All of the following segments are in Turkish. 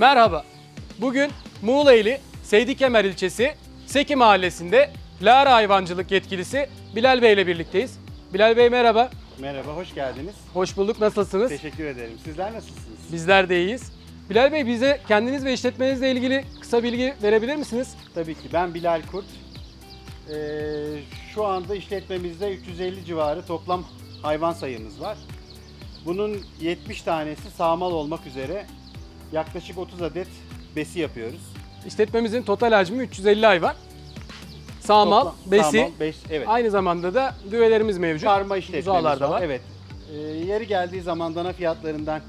Merhaba. Bugün Muğla'yli Seydikemer ilçesi Seki mahallesinde Lara Hayvancılık yetkilisi Bilal Bey ile birlikteyiz. Bilal Bey merhaba. Merhaba, hoş geldiniz. Hoş bulduk. Nasılsınız? Teşekkür ederim. Sizler nasılsınız? Bizler de iyiyiz. Bilal Bey bize kendiniz ve işletmenizle ilgili kısa bilgi verebilir misiniz? Tabii ki. Ben Bilal Kurt. Ee, şu anda işletmemizde 350 civarı toplam hayvan sayımız var. Bunun 70 tanesi sağmal olmak üzere yaklaşık 30 adet besi yapıyoruz. İşletmemizin total hacmi 350 hayvan. Sağmal, Toplam- besi, Sağmal, bes, evet. aynı zamanda da düvelerimiz mevcut. Karma işletmemiz Buzağlar da var. Evet. Ee, yeri geldiği zaman dana fiyatlarından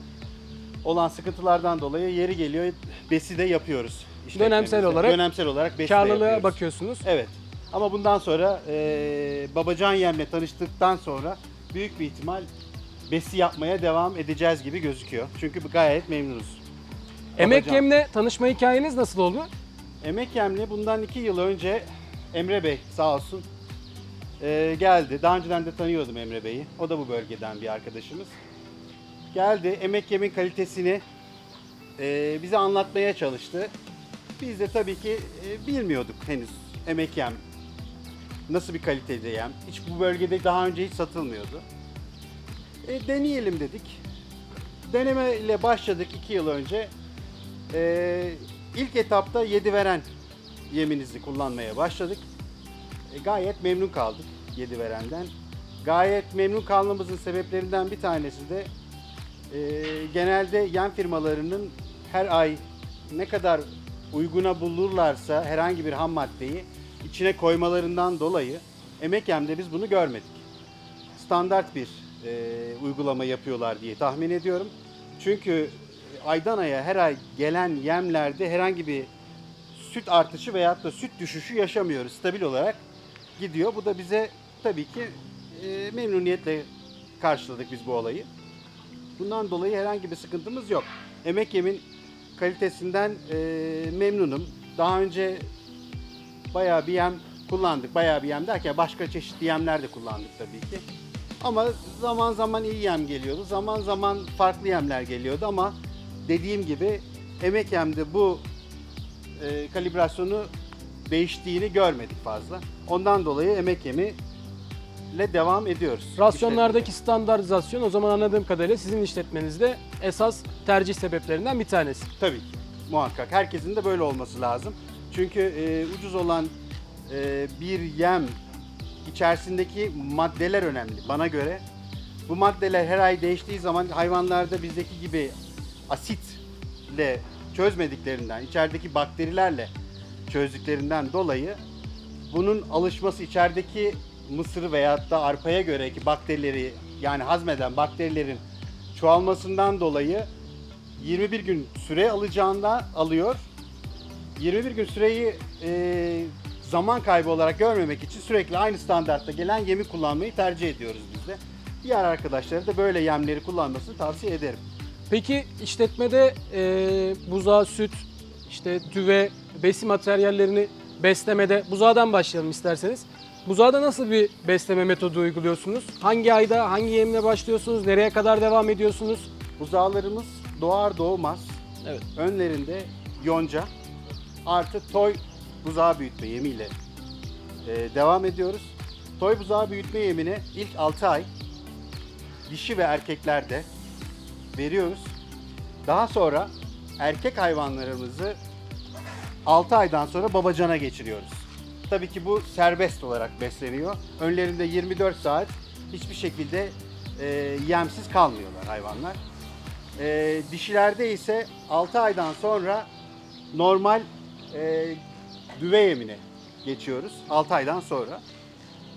olan sıkıntılardan dolayı yeri geliyor besi de yapıyoruz. işletmemizde. Dönemsel olarak Dönemsel olarak besi de Karlılığa yapıyoruz. bakıyorsunuz. Evet. Ama bundan sonra e, Babacan Yem'le tanıştıktan sonra büyük bir ihtimal besi yapmaya devam edeceğiz gibi gözüküyor. Çünkü gayet memnunuz. Emek. Yem'le tanışma hikayeniz nasıl oldu? Emek Yem'le bundan iki yıl önce Emre Bey sağ olsun e, geldi. Daha önceden de tanıyordum Emre Bey'i. O da bu bölgeden bir arkadaşımız. Geldi Emek Yem'in kalitesini e, bize anlatmaya çalıştı. Biz de tabii ki e, bilmiyorduk henüz Emek Yem nasıl bir kalitede yem. Hiç bu bölgede daha önce hiç satılmıyordu. E, deneyelim dedik. Deneme ile başladık iki yıl önce. E, ilk etapta 7 veren yeminizi kullanmaya başladık. E, gayet memnun kaldık 7 verenden. Gayet memnun kalmamızın sebeplerinden bir tanesi de e, genelde yem firmalarının her ay ne kadar uyguna bulurlarsa herhangi bir ham maddeyi içine koymalarından dolayı emek yemde biz bunu görmedik. Standart bir e, uygulama yapıyorlar diye tahmin ediyorum. Çünkü aydan aya her ay gelen yemlerde herhangi bir süt artışı veyahut da süt düşüşü yaşamıyoruz. Stabil olarak gidiyor. Bu da bize tabii ki e, memnuniyetle karşıladık biz bu olayı. Bundan dolayı herhangi bir sıkıntımız yok. Emek yemin kalitesinden e, memnunum. Daha önce bayağı bir yem kullandık. Bayağı bir yem derken başka çeşitli yemler de kullandık tabii ki. Ama zaman zaman iyi yem geliyordu. Zaman zaman farklı yemler geliyordu ama dediğim gibi emek yemde bu e, kalibrasyonu değiştiğini görmedik fazla. Ondan dolayı emek yemi ile devam ediyoruz. Rasyonlardaki standartizasyon o zaman anladığım kadarıyla sizin işletmenizde esas tercih sebeplerinden bir tanesi. Tabii ki. Muhakkak. Herkesin de böyle olması lazım. Çünkü e, ucuz olan e, bir yem içerisindeki maddeler önemli bana göre. Bu maddeler her ay değiştiği zaman hayvanlarda bizdeki gibi asitle çözmediklerinden, içerideki bakterilerle çözdüklerinden dolayı bunun alışması içerideki mısır veyahut da arpaya göre ki bakterileri yani hazmeden bakterilerin çoğalmasından dolayı 21 gün süre alacağında alıyor. 21 gün süreyi e, zaman kaybı olarak görmemek için sürekli aynı standartta gelen yemi kullanmayı tercih ediyoruz biz de. Diğer arkadaşlara da böyle yemleri kullanmasını tavsiye ederim. Peki işletmede e, buzağı, süt, işte düve, besi materyallerini beslemede buzağdan başlayalım isterseniz. Buzağda nasıl bir besleme metodu uyguluyorsunuz? Hangi ayda, hangi yemle başlıyorsunuz? Nereye kadar devam ediyorsunuz? Buzağlarımız doğar doğmaz Evet. önlerinde yonca artı toy buzağı büyütme yemiyle e, devam ediyoruz. Toy buzağı büyütme yemini ilk 6 ay dişi ve erkeklerde veriyoruz. Daha sonra erkek hayvanlarımızı 6 aydan sonra babacana geçiriyoruz. Tabii ki bu serbest olarak besleniyor. Önlerinde 24 saat hiçbir şekilde e, yemsiz kalmıyorlar hayvanlar. E, dişilerde ise 6 aydan sonra normal e, düve yemine geçiyoruz 6 aydan sonra.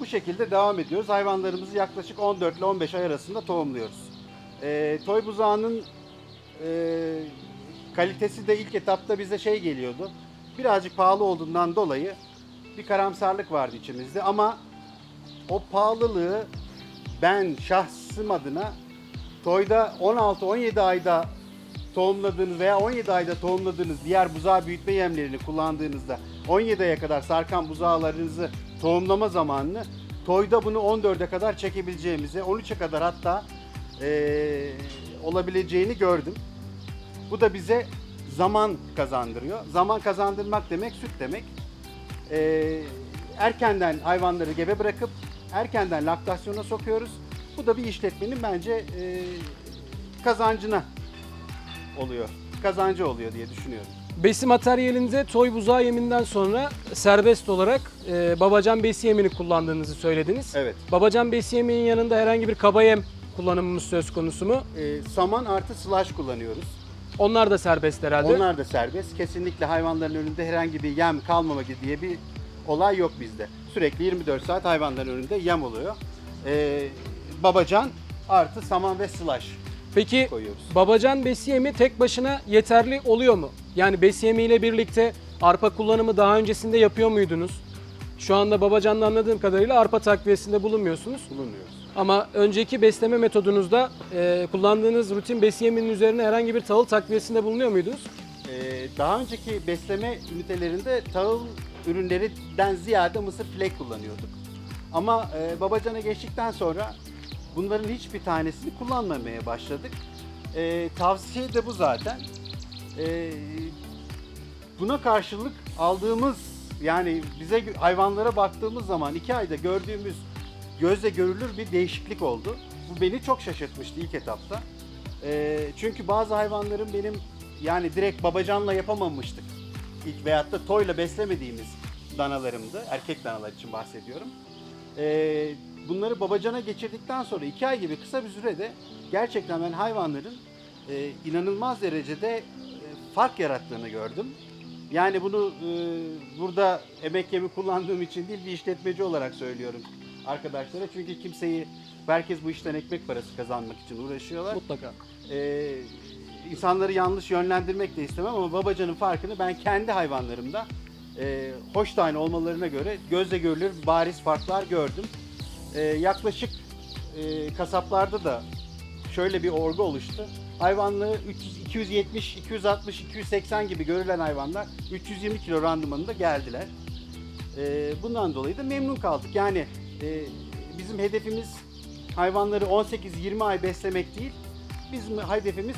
Bu şekilde devam ediyoruz. Hayvanlarımızı yaklaşık 14 ile 15 ay arasında tohumluyoruz. E, toy buzağının e, kalitesi de ilk etapta bize şey geliyordu. Birazcık pahalı olduğundan dolayı bir karamsarlık vardı içimizde ama o pahalılığı ben şahsım adına toyda 16-17 ayda tohumladığınız veya 17 ayda tohumladığınız diğer buzağı büyütme yemlerini kullandığınızda 17 aya kadar sarkan buzağlarınızı tohumlama zamanını toyda bunu 14'e kadar çekebileceğimizi, 13'e kadar hatta eee, olabileceğini gördüm. Bu da bize zaman kazandırıyor. Zaman kazandırmak demek süt demek. Ee, erkenden hayvanları gebe bırakıp erkenden laktasyona sokuyoruz. Bu da bir işletmenin bence e, kazancına oluyor. Kazancı oluyor diye düşünüyorum. Besi materyalinde toy buzağı yeminden sonra serbest olarak e, babacan besi yemini kullandığınızı söylediniz. Evet. Babacan besi yeminin yanında herhangi bir kaba yem kullanımımız söz konusu mu? Ee, saman artı slash kullanıyoruz. Onlar da serbest herhalde. Onlar da serbest. Kesinlikle hayvanların önünde herhangi bir yem kalmama diye bir olay yok bizde. Sürekli 24 saat hayvanların önünde yem oluyor. Ee, babacan artı saman ve slash Peki koyuyoruz. babacan besi yemi tek başına yeterli oluyor mu? Yani besi yemiyle birlikte arpa kullanımı daha öncesinde yapıyor muydunuz? Şu anda babacanla anladığım kadarıyla arpa takviyesinde bulunmuyorsunuz. Bulunuyoruz. Ama önceki besleme metodunuzda e, kullandığınız rutin besi yeminin üzerine herhangi bir tahıl takviyesinde bulunuyor muydunuz? Ee, daha önceki besleme ünitelerinde tahıl ürünlerinden ziyade mısır flake kullanıyorduk. Ama e, babacana geçtikten sonra bunların hiçbir tanesini kullanmamaya başladık. E, tavsiye de bu zaten. E, buna karşılık aldığımız yani bize hayvanlara baktığımız zaman iki ayda gördüğümüz gözle görülür bir değişiklik oldu. Bu beni çok şaşırtmıştı ilk etapta. Ee, çünkü bazı hayvanların benim yani direkt babacanla yapamamıştık. İlk veyahut da toyla beslemediğimiz danalarımdı. Erkek danalar için bahsediyorum. Ee, bunları babacana geçirdikten sonra iki ay gibi kısa bir sürede gerçekten ben hayvanların e, inanılmaz derecede e, fark yarattığını gördüm. Yani bunu e, burada emek yemi kullandığım için değil bir işletmeci olarak söylüyorum arkadaşlara. Çünkü kimseyi, herkes bu işten ekmek parası kazanmak için uğraşıyorlar. Mutlaka. Ee, insanları yanlış yönlendirmek de istemem ama babacanın farkını ben kendi hayvanlarımda e, hoş tane olmalarına göre gözle görülür bariz farklar gördüm. Ee, yaklaşık e, kasaplarda da şöyle bir orgu oluştu. Hayvanlığı 300, 270, 260, 280 gibi görülen hayvanlar 320 kilo randımanında geldiler. Ee, bundan dolayı da memnun kaldık. Yani e, bizim hedefimiz hayvanları 18-20 ay beslemek değil. Bizim hedefimiz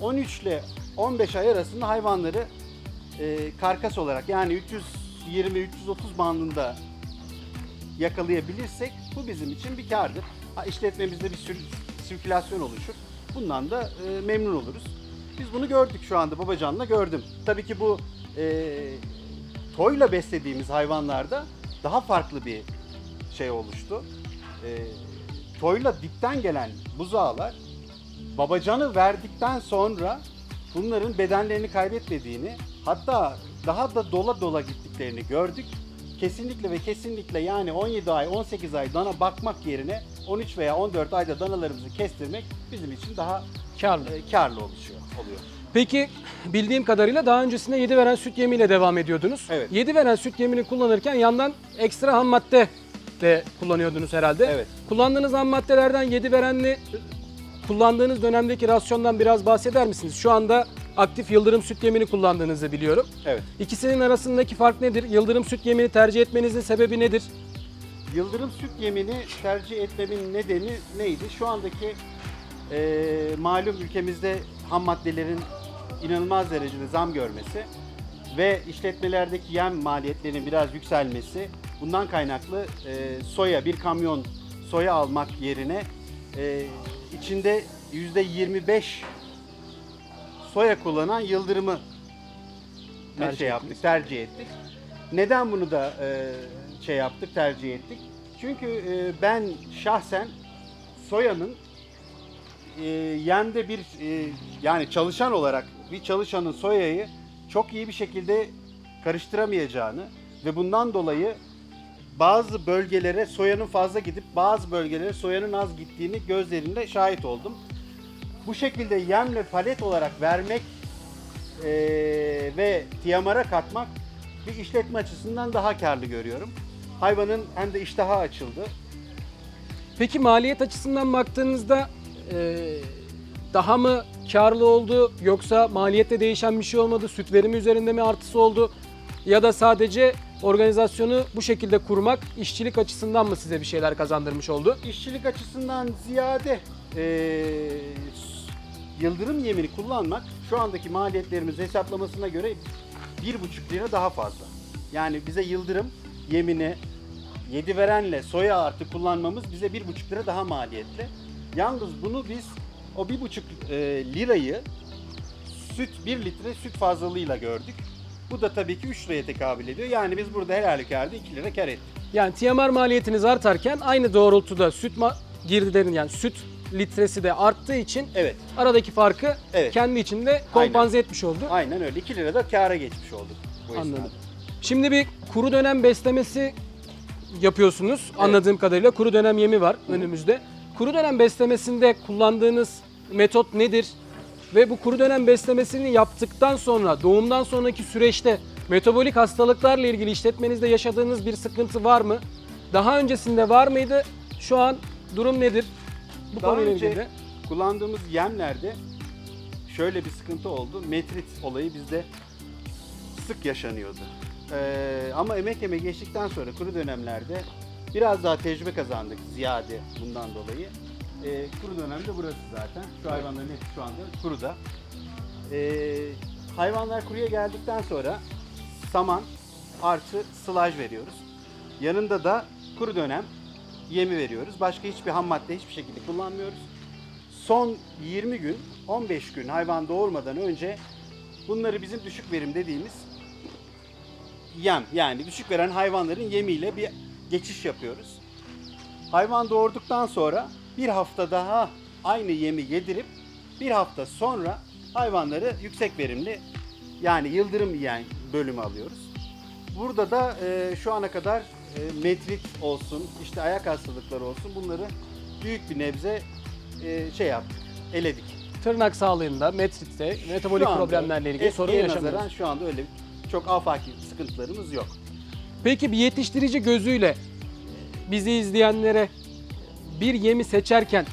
13 ile 15 ay arasında hayvanları e, karkas olarak yani 320-330 bandında yakalayabilirsek bu bizim için bir kardır. Ha, işletmemizde bir sür- sirkülasyon oluşur. Bundan da e, memnun oluruz. Biz bunu gördük şu anda Babacan'la gördüm. Tabii ki bu e, toyla beslediğimiz hayvanlarda daha farklı bir şey oluştu. E, toyla dipten gelen buzağlar babacanı verdikten sonra bunların bedenlerini kaybetmediğini hatta daha da dola dola gittiklerini gördük. Kesinlikle ve kesinlikle yani 17 ay 18 ay dana bakmak yerine 13 veya 14 ayda danalarımızı kestirmek bizim için daha Karlı. e, karlı oluşuyor oluyor. Peki bildiğim kadarıyla daha öncesinde 7 veren süt yemiyle devam ediyordunuz. Evet. 7 veren süt yemini kullanırken yandan ekstra ham madde de kullanıyordunuz herhalde. Evet. Kullandığınız ham maddelerden 7 verenli kullandığınız dönemdeki rasyondan biraz bahseder misiniz? Şu anda aktif yıldırım süt yemini kullandığınızı biliyorum. Evet. İkisinin arasındaki fark nedir? Yıldırım süt yemini tercih etmenizin sebebi nedir? Yıldırım süt yemini tercih etmemin nedeni neydi? Şu andaki e, malum ülkemizde ham maddelerin inanılmaz derecede zam görmesi ve işletmelerdeki yem maliyetlerinin biraz yükselmesi bundan kaynaklı e, soya bir kamyon soya almak yerine e, içinde %25 soya kullanan yıldırımı Tercih şey yaptık, tercih ettik. Neden bunu da e, şey yaptık, tercih ettik? Çünkü e, ben şahsen soyanın e, yemde bir e, yani çalışan olarak bir çalışanın soyayı çok iyi bir şekilde karıştıramayacağını ve bundan dolayı bazı bölgelere soyanın fazla gidip bazı bölgelere soyanın az gittiğini gözlerimle şahit oldum. Bu şekilde yemle palet olarak vermek eee, ve tiyamara katmak bir işletme açısından daha karlı görüyorum. Hayvanın hem de iştahı açıldı. Peki maliyet açısından baktığınızda e, daha mı karlı oldu yoksa maliyette değişen bir şey olmadı? Süt verimi üzerinde mi artısı oldu? Ya da sadece organizasyonu bu şekilde kurmak işçilik açısından mı size bir şeyler kazandırmış oldu? İşçilik açısından ziyade eee, yıldırım yemini kullanmak şu andaki maliyetlerimiz hesaplamasına göre 1,5 lira daha fazla. Yani bize yıldırım yemini 7 verenle soya artı kullanmamız bize 1,5 lira daha maliyetli. Yalnız bunu biz o 1,5 e, lirayı süt 1 litre süt fazlalığıyla gördük. Bu da tabii ki 3 liraya tekabül ediyor. Yani biz burada her halükarda 2 lira kar ettik. Yani TMR maliyetiniz artarken aynı doğrultuda süt girdilerin yani süt litresi de arttığı için Evet. aradaki farkı Evet. kendi içinde kompanze etmiş oldu. Aynen öyle. 2 lira da kâra geçmiş olduk bu Anladım. esnada. Şimdi bir kuru dönem beslemesi yapıyorsunuz. Anladığım kadarıyla kuru dönem yemi var önümüzde. Kuru dönem beslemesinde kullandığınız metot nedir? Ve bu kuru dönem beslemesini yaptıktan sonra, doğumdan sonraki süreçte metabolik hastalıklarla ilgili işletmenizde yaşadığınız bir sıkıntı var mı? Daha öncesinde var mıydı? Şu an durum nedir? Bu Daha konuyla önce ilgili. kullandığımız yemlerde şöyle bir sıkıntı oldu. Metrit olayı bizde sık yaşanıyordu. Ee, ama emek yeme geçtikten sonra kuru dönemlerde biraz daha tecrübe kazandık ziyade bundan dolayı. Ee, kuru dönemde burası zaten. Şu hayvanların hepsi şu anda kuruda. Ee, hayvanlar kuruya geldikten sonra saman artı sılaj veriyoruz. Yanında da kuru dönem yemi veriyoruz. Başka hiçbir ham madde hiçbir şekilde kullanmıyoruz. Son 20 gün, 15 gün hayvan doğurmadan önce bunları bizim düşük verim dediğimiz yem yani düşük veren hayvanların yemiyle bir geçiş yapıyoruz. Hayvan doğurduktan sonra bir hafta daha aynı yemi yedirip bir hafta sonra hayvanları yüksek verimli yani yıldırım yiyen bölümü alıyoruz. Burada da e, şu ana kadar e, metrit olsun, işte ayak hastalıkları olsun bunları büyük bir nebze e, şey yaptık, eledik. Tırnak sağlığında, metritte, metabolik anda problemlerle ilgili sorun yaşamıyoruz. şu anda öyle çok afaki sıkıntılarımız yok. Peki bir yetiştirici gözüyle bizi izleyenlere bir yemi seçerken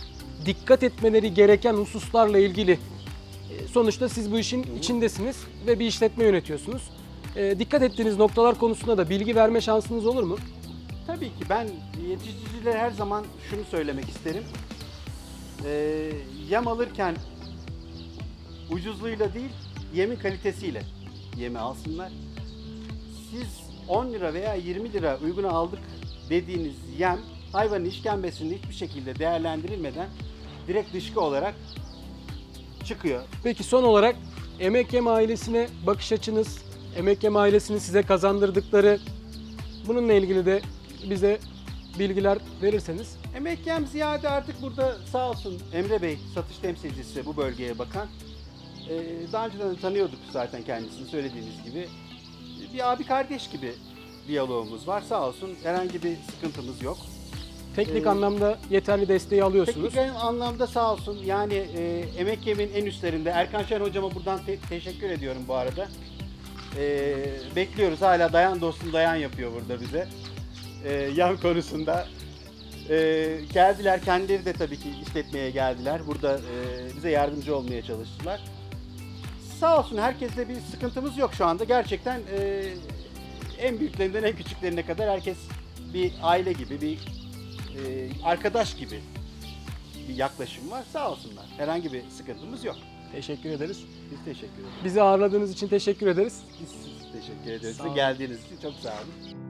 dikkat etmeleri gereken hususlarla ilgili e, sonuçta siz bu işin içindesiniz ve bir işletme yönetiyorsunuz. E, Dikkat ettiğiniz noktalar konusunda da bilgi verme şansınız olur mu? Tabii ki ben yetiştiricilere her zaman şunu söylemek isterim. Ee, yem alırken ucuzluğuyla değil, yemin kalitesiyle yemi alsınlar. Siz 10 lira veya 20 lira uyguna aldık dediğiniz yem hayvanın işkembesinde hiçbir şekilde değerlendirilmeden direkt dışkı olarak çıkıyor. Peki son olarak Emek Yem ailesine bakış açınız, Emek Yem ailesinin size kazandırdıkları bununla ilgili de bize bilgiler verirseniz. Emek yem ziyade artık burada sağ olsun Emre Bey satış temsilcisi bu bölgeye bakan. Ee, daha önceden de tanıyorduk zaten kendisini söylediğiniz gibi. Bir abi kardeş gibi diyalogumuz var sağ olsun herhangi bir sıkıntımız yok. Teknik Ee, anlamda yeterli desteği alıyorsunuz. Teknik anlamda sağ olsun yani e, emek yemin en üstlerinde Erkan Şen hocama buradan te- teşekkür ediyorum bu arada. Ee, bekliyoruz hala dayan dostum dayan yapıyor burada bize. Ee, yem konusunda. Ee, geldiler kendileri de tabii ki işletmeye geldiler. Burada e, bize yardımcı olmaya çalıştılar. Sağ olsun herkesle bir sıkıntımız yok şu anda. Gerçekten e, en büyüklerinden en küçüklerine kadar herkes bir aile gibi, bir e, arkadaş gibi bir yaklaşım var. Sağ olsunlar. Herhangi bir sıkıntımız yok. Teşekkür ederiz. Biz teşekkür ederiz. Bizi ağırladığınız için teşekkür ederiz. Biz siz teşekkür. Sağ Size geldiğiniz için çok sağ olun.